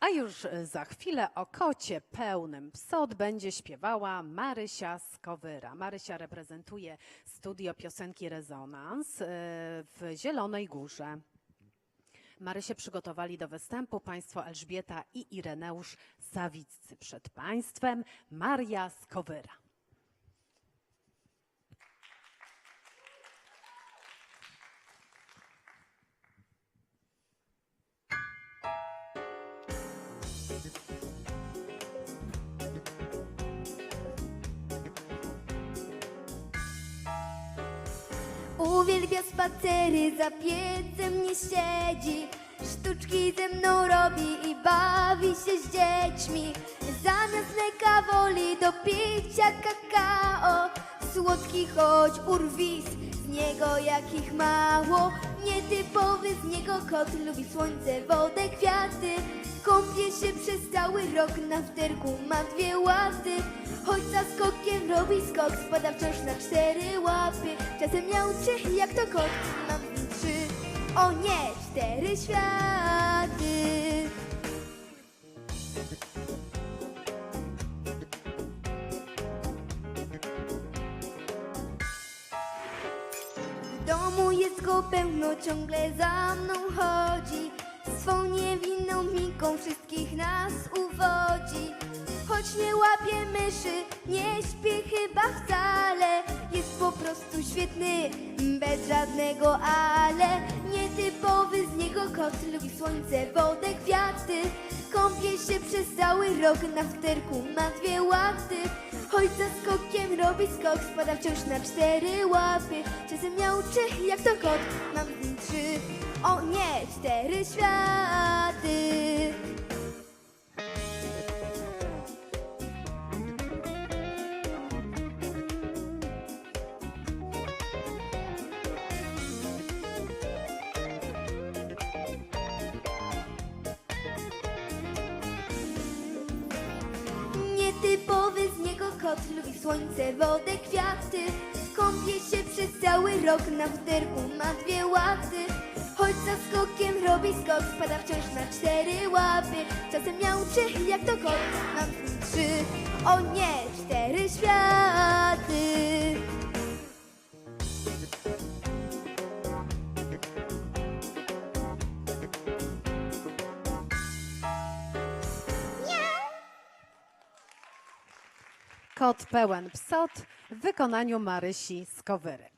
A już za chwilę o kocie pełnym psot będzie śpiewała Marysia Skowyra. Marysia reprezentuje studio piosenki Rezonans e, w Zielonej Górze. Marysię przygotowali do występu państwo Elżbieta i Ireneusz Sawiccy. Przed państwem Maria Skowyra. Uwielbia spacery, za piecem nie siedzi. Sztuczki ze mną robi i bawi się z dziećmi. Zamiast mleka woli do picia kakao. Słodki choć urwis, z niego jakich mało. Nietypowy z niego kot, lubi słońce, wodę, kwiaty. Kąpie się przez cały rok, na wterku ma dwie łaty Choć za skokiem robi skok, spada wciąż na cztery łapy. Czasem miał trzy, jak to kot, mam trzy. O nie, cztery światy. W domu jest go pełno, ciągle za mną chodzi Swą niewinną miką wszystkich nas uwodzi. Choć nie łapie myszy, nie śpi chyba wcale. Jest po prostu świetny, bez żadnego ale. Nietypowy z niego kot, lubi słońce, wodę, kwiaty. Kąpie się przez cały rok, na wterku ma dwie łaty. Choć za skokiem robi skok, spada wciąż na cztery łapy. Czasem miał trzy, jak to kot, mam trzy. O nie, cztery światy. Nietypowy lubi słońce, wodę, kwiaty. Kąpie się przez cały rok, na wderku ma dwie łaty. Choć za skokiem robi skok, spada wciąż na cztery łapy. Czasem miał trzy, jak to kot, mam trzy. O nie, Kot pełen psot w wykonaniu Marysi Skowyry.